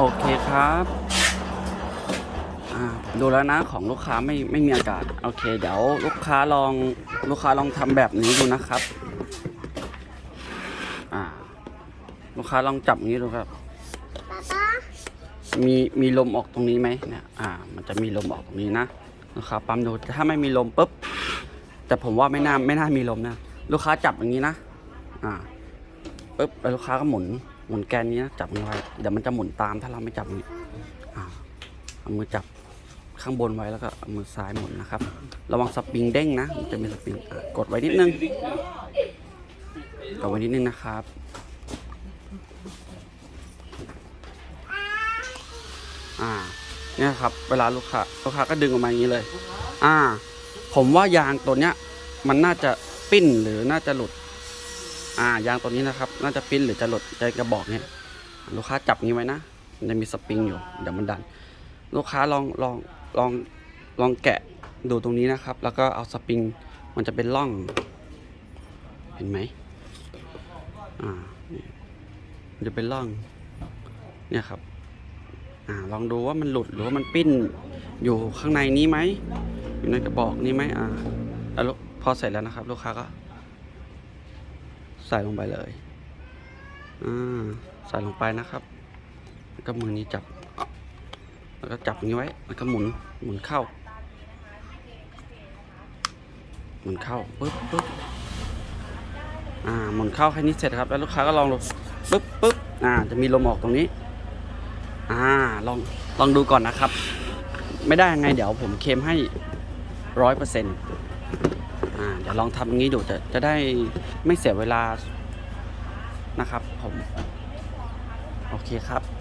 โอเคครับอ่าดูแล้วนะของลูกค้าไม่ไม่มีอากาศโอเค เดี๋ยวลูกค้าลองลูกค้าลองทำแบบนี้ดูนะครับอ่าลูกค้าลองจับอย่างนี้ดูครับป๊าป๊ามีมีลมออกตรงนี้ไหมเนี่ยอ่า มันจะมีลมออกตรงนี้นะลูกค้าปั๊มดูถ้าไม่มีลมปุ๊บแต่ผมว่าไม่น่าไม่น่ามีลมนะลูกค้าจับอย่างนี้นะอ่าปุ๊บแล้วลูกค้าก็หมุน หมุนแกนนี้นะจับมันไว้เดี๋ยวมันจะหมุนตามถ้าเราไม่จับนี่เอามือจับข้างบนไว้แล้วก็เอามือซ้ายหมุนนะครับ ระวังสปริงเด้งนะมันจะมีสปริงกดไว้นิดนึงกดไว้นิดนึงนะครับอ่าเนี่ยครับ เวลาลูกค้าลูกค้าก็ดึงออกมาอย่างนี้เลย อ่า ผมว่ายางตัวเนี้ย มันน่าจะปิ้นหรือน่าจะหลุด อ่ายางตัวนี้นะครับ น่าจะปิ้นหรือจะหลุดใจกระบอกเนี่ย ลูกค้าจับนี้ไว้นะมันจะมีสปริงอยู่เดี๋ยวมันดัน ลูกค้าลองลองลองลองแกะดูตรงนี้นะครับ แล้วก็เอาสปริงมันจะเป็นร่อง เห็นไหมอ่ามันจะเป็นร่อง เนี่ยครับอ่าลองดูว่ามันหลุดหรือว่ามันปิ้นอยู่ข้างในนี้ไหมอยู่ในกระบอกนี้ไหมอ่าแล้วลูกพอเสร็จแล้วนะครับ ลูกค้าก็ ใส่ลงไปเลยอ่าใส่ลงไปนะครับ แล้วก็มือนี้จับ แล้วก็จับอย่างนี้ไว้ แล้วก็หมุน หมุนเข้า หมุนเข้าปึ๊บปึ๊บอ่า หมุนเข้าแค่นี้เสร็จครับ แล้วลูกค้าก็ลองลงปึ๊บปึ๊บอ่า จะมีลมออกตรงนี้ อ่า ลอง ลองดูก่อนนะครับ ไม่ได้ยังไงเดี๋ยวผมเคมให้ร้อยเปอร์เซ็นต์ เดี๋ยวลองทำอย่างนี้ดูจะจะได้ไม่เสียเวลานะครับผม โอเคครับ